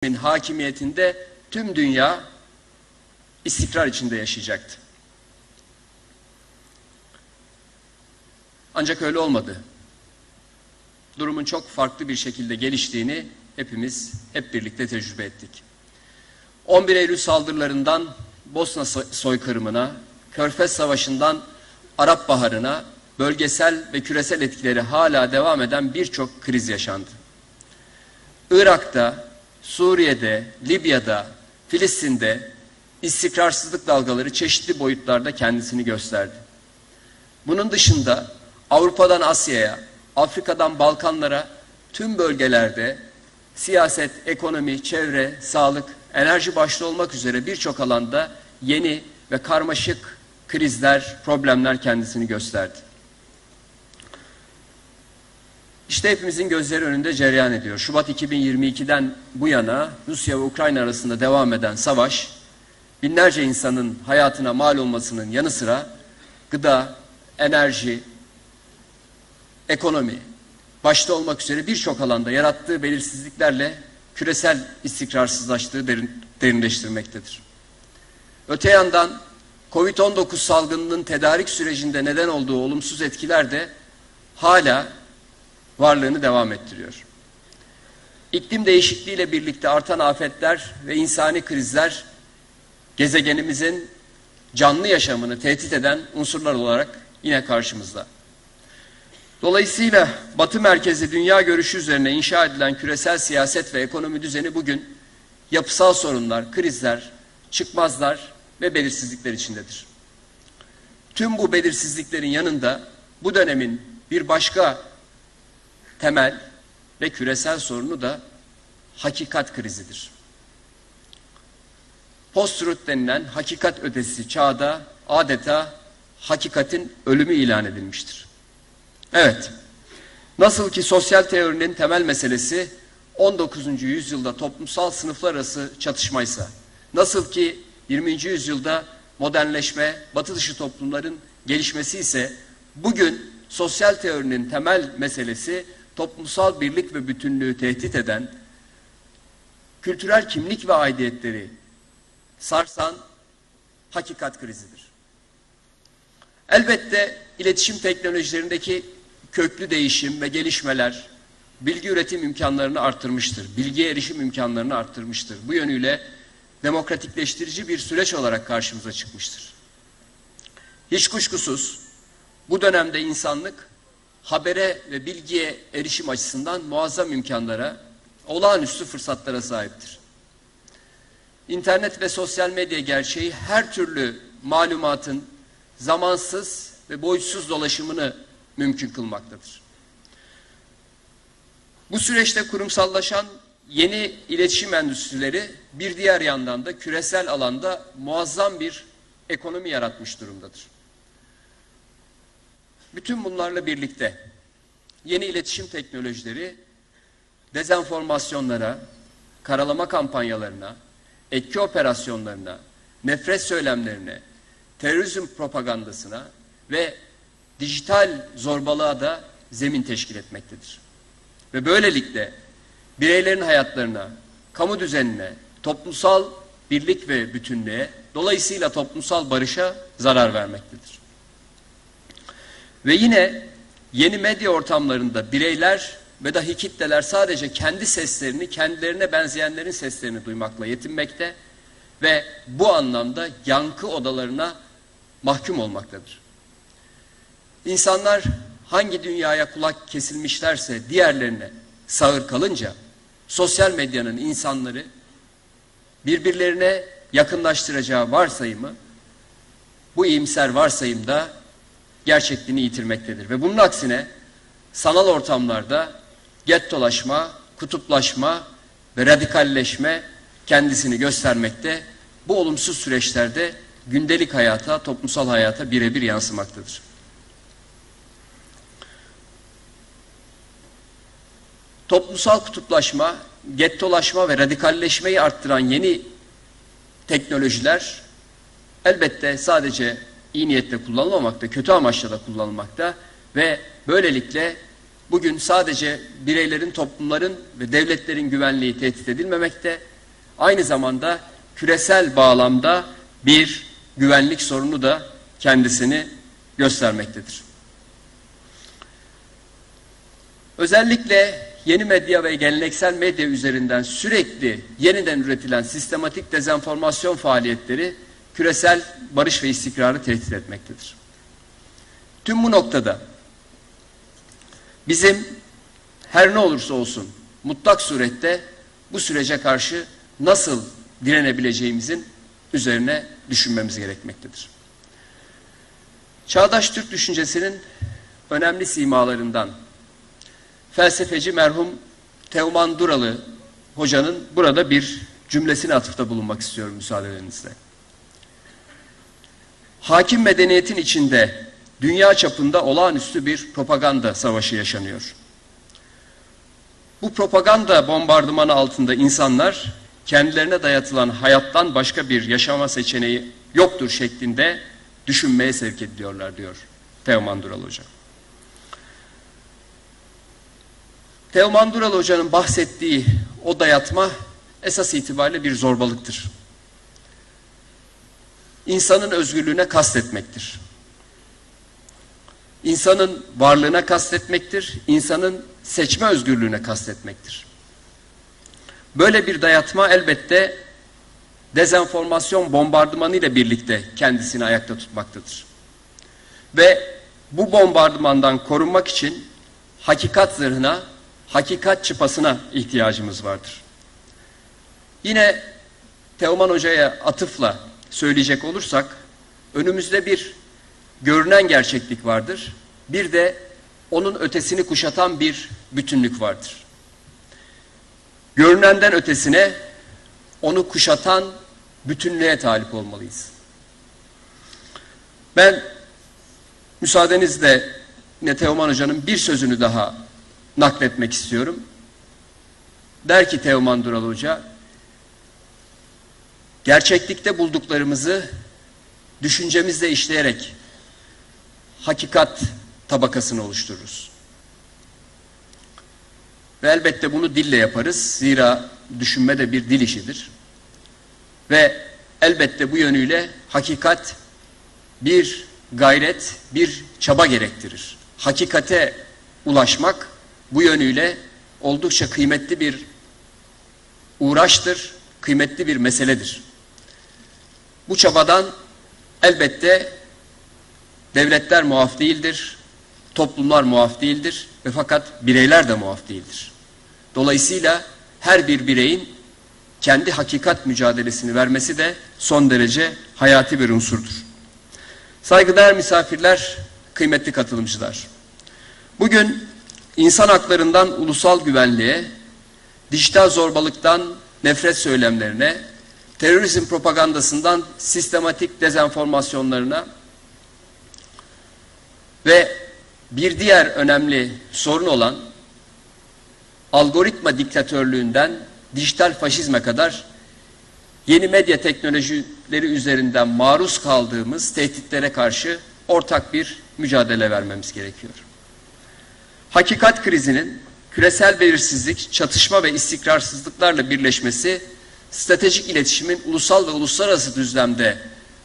hakimiyetinde tüm dünya istikrar içinde yaşayacaktı. Ancak öyle olmadı. Durumun çok farklı bir şekilde geliştiğini hepimiz hep birlikte tecrübe ettik. 11 Eylül saldırılarından Bosna soykırımına, Körfez Savaşı'ndan Arap Baharı'na bölgesel ve küresel etkileri hala devam eden birçok kriz yaşandı. Irak'ta, Suriye'de, Libya'da, Filistin'de istikrarsızlık dalgaları çeşitli boyutlarda kendisini gösterdi. Bunun dışında Avrupa'dan Asya'ya, Afrika'dan Balkanlara tüm bölgelerde siyaset, ekonomi, çevre, sağlık, enerji başta olmak üzere birçok alanda yeni ve karmaşık krizler, problemler kendisini gösterdi. İşte hepimizin gözleri önünde cereyan ediyor. Şubat 2022'den bu yana Rusya ve Ukrayna arasında devam eden savaş binlerce insanın hayatına mal olmasının yanı sıra gıda, enerji, ekonomi başta olmak üzere birçok alanda yarattığı belirsizliklerle küresel istikrarsızlaştığı derin, derinleştirmektedir. Öte yandan Covid-19 salgınının tedarik sürecinde neden olduğu olumsuz etkiler de hala varlığını devam ettiriyor. İklim değişikliğiyle birlikte artan afetler ve insani krizler gezegenimizin canlı yaşamını tehdit eden unsurlar olarak yine karşımızda. Dolayısıyla Batı merkezi dünya görüşü üzerine inşa edilen küresel siyaset ve ekonomi düzeni bugün yapısal sorunlar, krizler, çıkmazlar ve belirsizlikler içindedir. Tüm bu belirsizliklerin yanında bu dönemin bir başka temel ve küresel sorunu da hakikat krizidir. Post-truth denilen hakikat ötesi çağda adeta hakikatin ölümü ilan edilmiştir. Evet, nasıl ki sosyal teorinin temel meselesi 19. yüzyılda toplumsal sınıflar arası çatışmaysa, nasıl ki 20. yüzyılda modernleşme, batı dışı toplumların gelişmesi ise bugün sosyal teorinin temel meselesi toplumsal birlik ve bütünlüğü tehdit eden, kültürel kimlik ve aidiyetleri sarsan hakikat krizidir. Elbette iletişim teknolojilerindeki köklü değişim ve gelişmeler bilgi üretim imkanlarını arttırmıştır. Bilgiye erişim imkanlarını arttırmıştır. Bu yönüyle demokratikleştirici bir süreç olarak karşımıza çıkmıştır. Hiç kuşkusuz bu dönemde insanlık habere ve bilgiye erişim açısından muazzam imkanlara, olağanüstü fırsatlara sahiptir. İnternet ve sosyal medya gerçeği her türlü malumatın zamansız ve boyutsuz dolaşımını mümkün kılmaktadır. Bu süreçte kurumsallaşan yeni iletişim endüstrileri bir diğer yandan da küresel alanda muazzam bir ekonomi yaratmış durumdadır. Bütün bunlarla birlikte yeni iletişim teknolojileri dezenformasyonlara, karalama kampanyalarına, etki operasyonlarına, nefret söylemlerine, terörizm propagandasına ve dijital zorbalığa da zemin teşkil etmektedir. Ve böylelikle bireylerin hayatlarına, kamu düzenine, toplumsal birlik ve bütünlüğe, dolayısıyla toplumsal barışa zarar vermektedir. Ve yine yeni medya ortamlarında bireyler ve dahi kitleler sadece kendi seslerini, kendilerine benzeyenlerin seslerini duymakla yetinmekte ve bu anlamda yankı odalarına mahkum olmaktadır. İnsanlar hangi dünyaya kulak kesilmişlerse diğerlerine sağır kalınca sosyal medyanın insanları birbirlerine yakınlaştıracağı varsayımı bu iyimser varsayımda gerçekliğini yitirmektedir. Ve bunun aksine sanal ortamlarda gettolaşma, kutuplaşma ve radikalleşme kendisini göstermekte. Bu olumsuz süreçlerde gündelik hayata, toplumsal hayata birebir yansımaktadır. Toplumsal kutuplaşma, gettolaşma ve radikalleşmeyi arttıran yeni teknolojiler elbette sadece iyi niyetle kullanılmamakta, kötü amaçla da kullanılmakta ve böylelikle bugün sadece bireylerin, toplumların ve devletlerin güvenliği tehdit edilmemekte, aynı zamanda küresel bağlamda bir güvenlik sorunu da kendisini göstermektedir. Özellikle yeni medya ve geleneksel medya üzerinden sürekli yeniden üretilen sistematik dezenformasyon faaliyetleri küresel barış ve istikrarı tehdit etmektedir. Tüm bu noktada bizim her ne olursa olsun mutlak surette bu sürece karşı nasıl direnebileceğimizin üzerine düşünmemiz gerekmektedir. Çağdaş Türk düşüncesinin önemli simalarından felsefeci merhum Teoman Duralı hocanın burada bir cümlesine atıfta bulunmak istiyorum müsaadenizle. Hakim medeniyetin içinde dünya çapında olağanüstü bir propaganda savaşı yaşanıyor. Bu propaganda bombardımanı altında insanlar kendilerine dayatılan hayattan başka bir yaşama seçeneği yoktur şeklinde düşünmeye sevk ediliyorlar diyor Teoman Dural Hoca. Teoman Dural Hoca'nın bahsettiği o dayatma esas itibariyle bir zorbalıktır. İnsanın özgürlüğüne kastetmektir. İnsanın varlığına kastetmektir. İnsanın seçme özgürlüğüne kastetmektir. Böyle bir dayatma elbette dezenformasyon bombardımanı ile birlikte kendisini ayakta tutmaktadır. Ve bu bombardımandan korunmak için hakikat zırhına, hakikat çıpasına ihtiyacımız vardır. Yine Teoman Hoca'ya atıfla söyleyecek olursak, önümüzde bir görünen gerçeklik vardır. Bir de onun ötesini kuşatan bir bütünlük vardır. Görünenden ötesine onu kuşatan bütünlüğe talip olmalıyız. Ben müsaadenizle yine Teoman Hoca'nın bir sözünü daha nakletmek istiyorum. Der ki Teoman Dural Hoca, gerçeklikte bulduklarımızı düşüncemizle işleyerek hakikat tabakasını oluştururuz. Ve elbette bunu dille yaparız. Zira düşünme de bir dil işidir. Ve elbette bu yönüyle hakikat bir gayret, bir çaba gerektirir. Hakikate ulaşmak bu yönüyle oldukça kıymetli bir uğraştır, kıymetli bir meseledir. Bu çabadan elbette devletler muaf değildir, toplumlar muaf değildir ve fakat bireyler de muaf değildir. Dolayısıyla her bir bireyin kendi hakikat mücadelesini vermesi de son derece hayati bir unsurdur. Saygıdeğer misafirler, kıymetli katılımcılar. Bugün insan haklarından ulusal güvenliğe, dijital zorbalıktan nefret söylemlerine, terörizm propagandasından sistematik dezenformasyonlarına ve bir diğer önemli sorun olan algoritma diktatörlüğünden dijital faşizme kadar yeni medya teknolojileri üzerinden maruz kaldığımız tehditlere karşı ortak bir mücadele vermemiz gerekiyor. Hakikat krizinin küresel belirsizlik, çatışma ve istikrarsızlıklarla birleşmesi stratejik iletişimin ulusal ve uluslararası düzlemde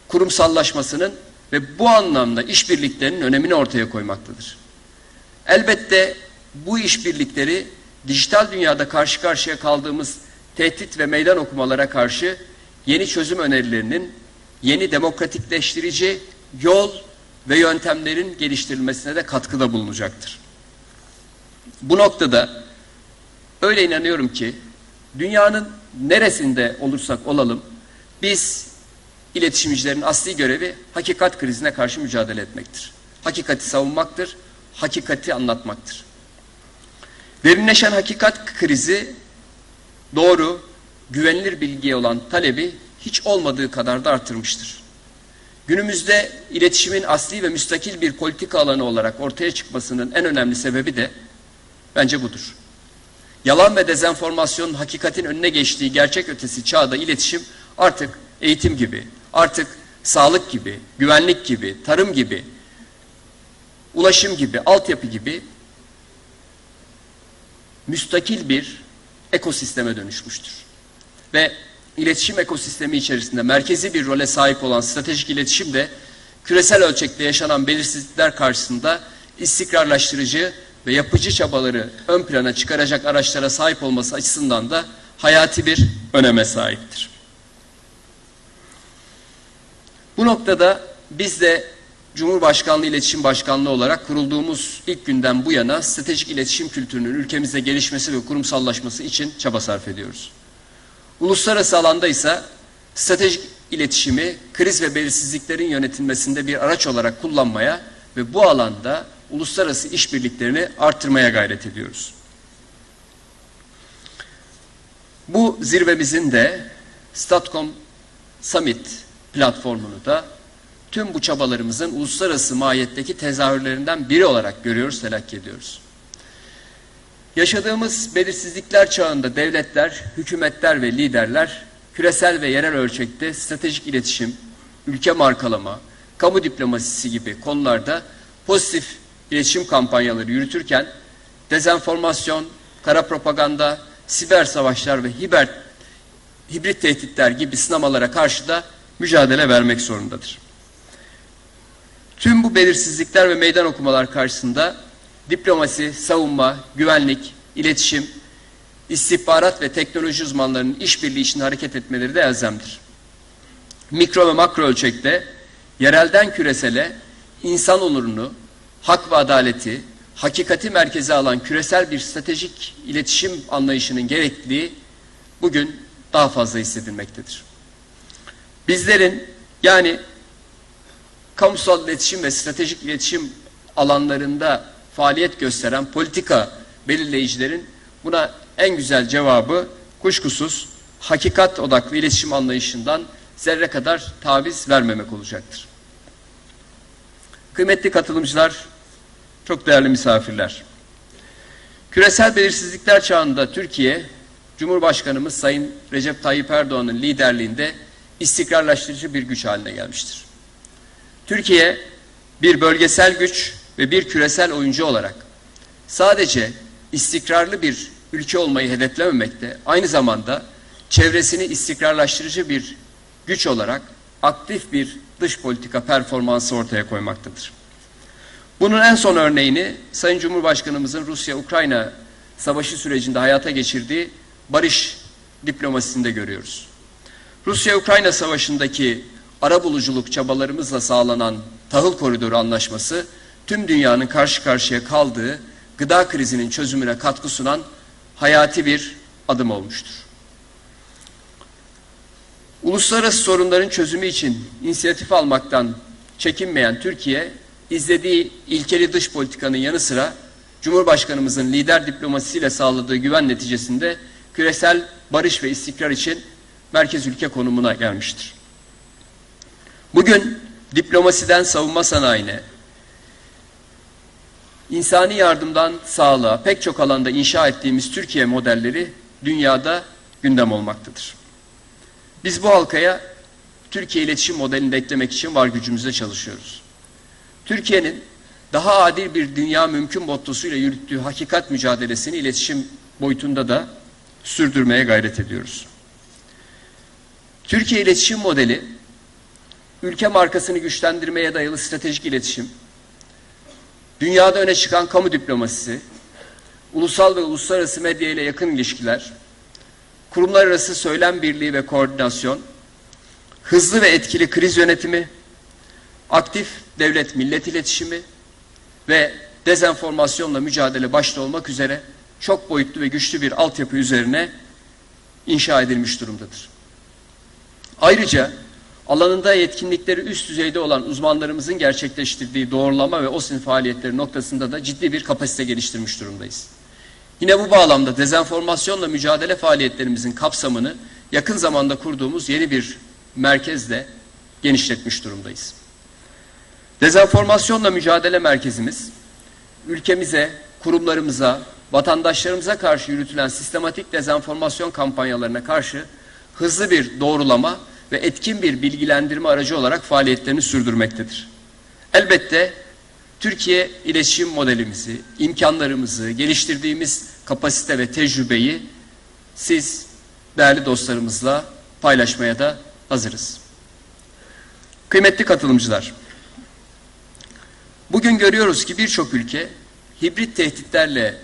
kurumsallaşmasının ve bu anlamda işbirliklerinin önemini ortaya koymaktadır. Elbette bu işbirlikleri dijital dünyada karşı karşıya kaldığımız tehdit ve meydan okumalara karşı yeni çözüm önerilerinin, yeni demokratikleştirici yol ve yöntemlerin geliştirilmesine de katkıda bulunacaktır. Bu noktada öyle inanıyorum ki dünyanın neresinde olursak olalım biz iletişimcilerin asli görevi hakikat krizine karşı mücadele etmektir. Hakikati savunmaktır, hakikati anlatmaktır. Derinleşen hakikat krizi doğru, güvenilir bilgiye olan talebi hiç olmadığı kadar da artırmıştır. Günümüzde iletişimin asli ve müstakil bir politika alanı olarak ortaya çıkmasının en önemli sebebi de bence budur. Yalan ve dezenformasyonun hakikatin önüne geçtiği gerçek ötesi çağda iletişim artık eğitim gibi, artık sağlık gibi, güvenlik gibi, tarım gibi, ulaşım gibi, altyapı gibi müstakil bir ekosisteme dönüşmüştür. Ve iletişim ekosistemi içerisinde merkezi bir role sahip olan stratejik iletişim de küresel ölçekte yaşanan belirsizlikler karşısında istikrarlaştırıcı ve yapıcı çabaları ön plana çıkaracak araçlara sahip olması açısından da hayati bir öneme sahiptir. Bu noktada biz de Cumhurbaşkanlığı İletişim Başkanlığı olarak kurulduğumuz ilk günden bu yana stratejik iletişim kültürünün ülkemizde gelişmesi ve kurumsallaşması için çaba sarf ediyoruz. Uluslararası alanda ise stratejik iletişimi kriz ve belirsizliklerin yönetilmesinde bir araç olarak kullanmaya ve bu alanda uluslararası işbirliklerini arttırmaya gayret ediyoruz. Bu zirvemizin de Statcom Summit platformunu da tüm bu çabalarımızın uluslararası mahiyetteki tezahürlerinden biri olarak görüyoruz, telakki ediyoruz. Yaşadığımız belirsizlikler çağında devletler, hükümetler ve liderler küresel ve yerel ölçekte stratejik iletişim, ülke markalama, kamu diplomasisi gibi konularda pozitif iletişim kampanyaları yürütürken dezenformasyon, kara propaganda, siber savaşlar ve hiber, hibrit tehditler gibi sınamalara karşı da mücadele vermek zorundadır. Tüm bu belirsizlikler ve meydan okumalar karşısında diplomasi, savunma, güvenlik, iletişim, istihbarat ve teknoloji uzmanlarının işbirliği için hareket etmeleri de elzemdir. Mikro ve makro ölçekte yerelden küresele insan onurunu, hak ve adaleti, hakikati merkeze alan küresel bir stratejik iletişim anlayışının gerekliliği bugün daha fazla hissedilmektedir. Bizlerin yani kamusal iletişim ve stratejik iletişim alanlarında faaliyet gösteren politika belirleyicilerin buna en güzel cevabı kuşkusuz hakikat odaklı iletişim anlayışından zerre kadar taviz vermemek olacaktır. Kıymetli katılımcılar, çok değerli misafirler. Küresel belirsizlikler çağında Türkiye, Cumhurbaşkanımız Sayın Recep Tayyip Erdoğan'ın liderliğinde istikrarlaştırıcı bir güç haline gelmiştir. Türkiye bir bölgesel güç ve bir küresel oyuncu olarak sadece istikrarlı bir ülke olmayı hedeflememekte, aynı zamanda çevresini istikrarlaştırıcı bir güç olarak aktif bir dış politika performansı ortaya koymaktadır. Bunun en son örneğini Sayın Cumhurbaşkanımızın Rusya-Ukrayna savaşı sürecinde hayata geçirdiği barış diplomasisinde görüyoruz. Rusya-Ukrayna savaşındaki ara buluculuk çabalarımızla sağlanan tahıl koridoru anlaşması tüm dünyanın karşı karşıya kaldığı gıda krizinin çözümüne katkı sunan hayati bir adım olmuştur. Uluslararası sorunların çözümü için inisiyatif almaktan çekinmeyen Türkiye, izlediği ilkeli dış politikanın yanı sıra Cumhurbaşkanımızın lider diplomasisiyle sağladığı güven neticesinde küresel barış ve istikrar için merkez ülke konumuna gelmiştir. Bugün diplomasiden savunma sanayine, insani yardımdan sağlığa pek çok alanda inşa ettiğimiz Türkiye modelleri dünyada gündem olmaktadır. Biz bu halkaya Türkiye iletişim modelini de eklemek için var gücümüzle çalışıyoruz. Türkiye'nin daha adil bir dünya mümkün mottosuyla yürüttüğü hakikat mücadelesini iletişim boyutunda da sürdürmeye gayret ediyoruz. Türkiye iletişim modeli ülke markasını güçlendirmeye dayalı stratejik iletişim, dünyada öne çıkan kamu diplomasisi, ulusal ve uluslararası medya ile yakın ilişkiler, kurumlar arası söylem birliği ve koordinasyon, hızlı ve etkili kriz yönetimi, aktif devlet millet iletişimi ve dezenformasyonla mücadele başta olmak üzere çok boyutlu ve güçlü bir altyapı üzerine inşa edilmiş durumdadır. Ayrıca alanında yetkinlikleri üst düzeyde olan uzmanlarımızın gerçekleştirdiği doğrulama ve OSİN faaliyetleri noktasında da ciddi bir kapasite geliştirmiş durumdayız. Yine bu bağlamda dezenformasyonla mücadele faaliyetlerimizin kapsamını yakın zamanda kurduğumuz yeni bir merkezle genişletmiş durumdayız. Dezenformasyonla mücadele merkezimiz ülkemize, kurumlarımıza, vatandaşlarımıza karşı yürütülen sistematik dezenformasyon kampanyalarına karşı hızlı bir doğrulama ve etkin bir bilgilendirme aracı olarak faaliyetlerini sürdürmektedir. Elbette Türkiye iletişim modelimizi, imkanlarımızı, geliştirdiğimiz kapasite ve tecrübeyi siz değerli dostlarımızla paylaşmaya da hazırız. Kıymetli katılımcılar, bugün görüyoruz ki birçok ülke hibrit tehditlerle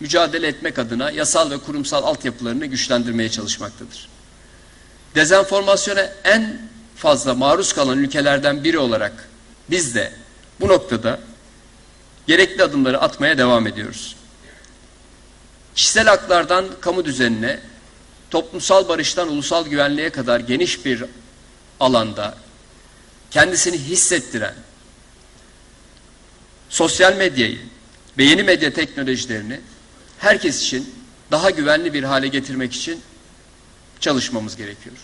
mücadele etmek adına yasal ve kurumsal altyapılarını güçlendirmeye çalışmaktadır. Dezenformasyona en fazla maruz kalan ülkelerden biri olarak biz de bu noktada gerekli adımları atmaya devam ediyoruz. Kişisel haklardan kamu düzenine, toplumsal barıştan ulusal güvenliğe kadar geniş bir alanda kendisini hissettiren sosyal medyayı ve yeni medya teknolojilerini herkes için daha güvenli bir hale getirmek için çalışmamız gerekiyor.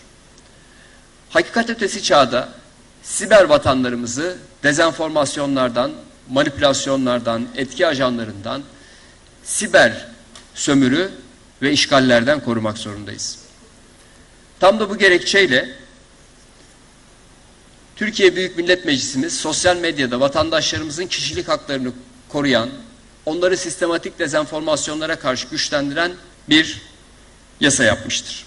Hakikat ötesi çağda siber vatanlarımızı dezenformasyonlardan, manipülasyonlardan, etki ajanlarından, siber sömürü ve işgallerden korumak zorundayız. Tam da bu gerekçeyle Türkiye Büyük Millet Meclisimiz sosyal medyada vatandaşlarımızın kişilik haklarını koruyan, onları sistematik dezenformasyonlara karşı güçlendiren bir yasa yapmıştır.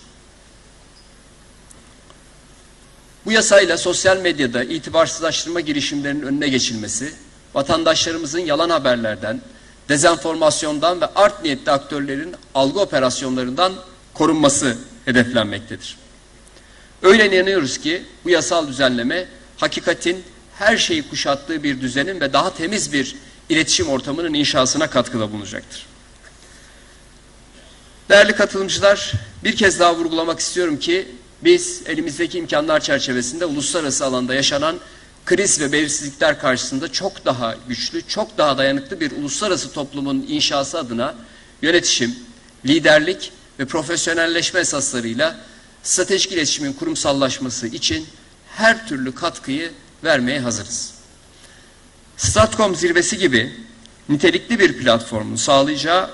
Bu yasayla sosyal medyada itibarsızlaştırma girişimlerinin önüne geçilmesi, vatandaşlarımızın yalan haberlerden, dezenformasyondan ve art niyetli aktörlerin algı operasyonlarından korunması hedeflenmektedir. Öyle inanıyoruz ki bu yasal düzenleme hakikatin her şeyi kuşattığı bir düzenin ve daha temiz bir iletişim ortamının inşasına katkıda bulunacaktır. Değerli katılımcılar, bir kez daha vurgulamak istiyorum ki biz elimizdeki imkanlar çerçevesinde uluslararası alanda yaşanan kriz ve belirsizlikler karşısında çok daha güçlü, çok daha dayanıklı bir uluslararası toplumun inşası adına yönetişim, liderlik ve profesyonelleşme esaslarıyla stratejik iletişimin kurumsallaşması için her türlü katkıyı vermeye hazırız. Stratcom zirvesi gibi nitelikli bir platformun sağlayacağı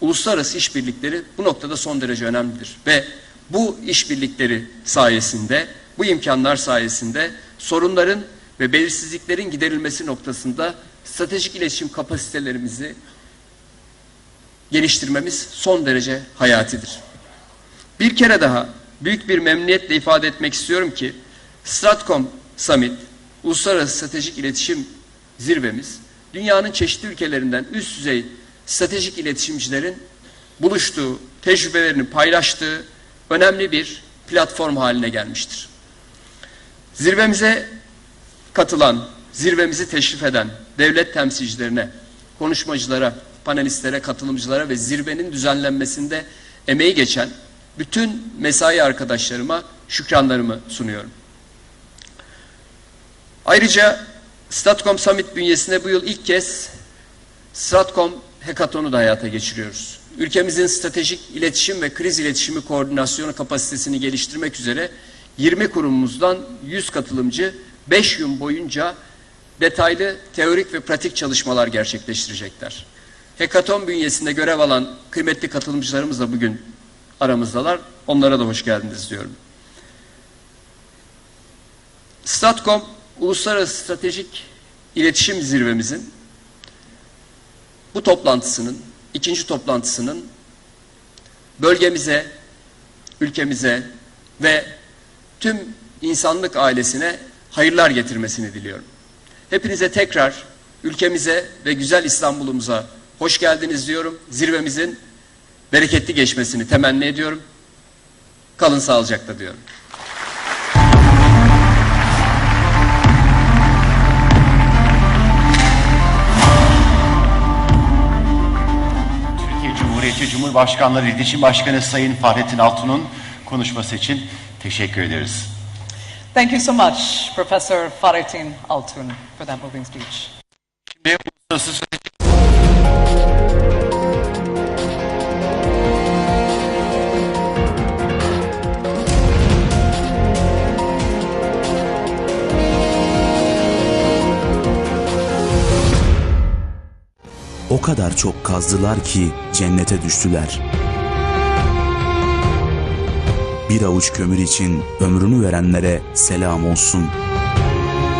uluslararası işbirlikleri bu noktada son derece önemlidir. Ve bu işbirlikleri sayesinde, bu imkanlar sayesinde sorunların ve belirsizliklerin giderilmesi noktasında stratejik iletişim kapasitelerimizi geliştirmemiz son derece hayatidir. Bir kere daha büyük bir memnuniyetle ifade etmek istiyorum ki Stratcom Summit, Uluslararası Stratejik İletişim Zirvemiz, dünyanın çeşitli ülkelerinden üst düzey stratejik iletişimcilerin buluştuğu, tecrübelerini paylaştığı önemli bir platform haline gelmiştir. Zirvemize katılan, zirvemizi teşrif eden devlet temsilcilerine, konuşmacılara, panelistlere, katılımcılara ve zirvenin düzenlenmesinde emeği geçen bütün mesai arkadaşlarıma şükranlarımı sunuyorum. Ayrıca Statcom Summit bünyesinde bu yıl ilk kez Stratcom Hackathon'u da hayata geçiriyoruz. Ülkemizin stratejik iletişim ve kriz iletişimi koordinasyonu kapasitesini geliştirmek üzere 20 kurumumuzdan 100 katılımcı 5 gün boyunca detaylı teorik ve pratik çalışmalar gerçekleştirecekler. Hackathon bünyesinde görev alan kıymetli katılımcılarımız da bugün aramızdalar. Onlara da hoş geldiniz diyorum. Statcom Uluslararası Stratejik İletişim Zirvemizin bu toplantısının, ikinci toplantısının bölgemize, ülkemize ve tüm insanlık ailesine hayırlar getirmesini diliyorum. Hepinize tekrar ülkemize ve güzel İstanbul'umuza hoş geldiniz diyorum. Zirvemizin bereketli geçmesini temenni ediyorum. Kalın sağlıcakla diyorum. Cumhuriyeti Cumhurbaşkanları İletişim Başkanı Sayın Fahrettin Altun'un konuşması için teşekkür ederiz. Thank you so much, Professor Fahrettin Altun, for that moving speech. Şimdi uluslararası O kadar çok kazdılar ki cennete düştüler. Bir avuç kömür için ömrünü verenlere selam olsun.''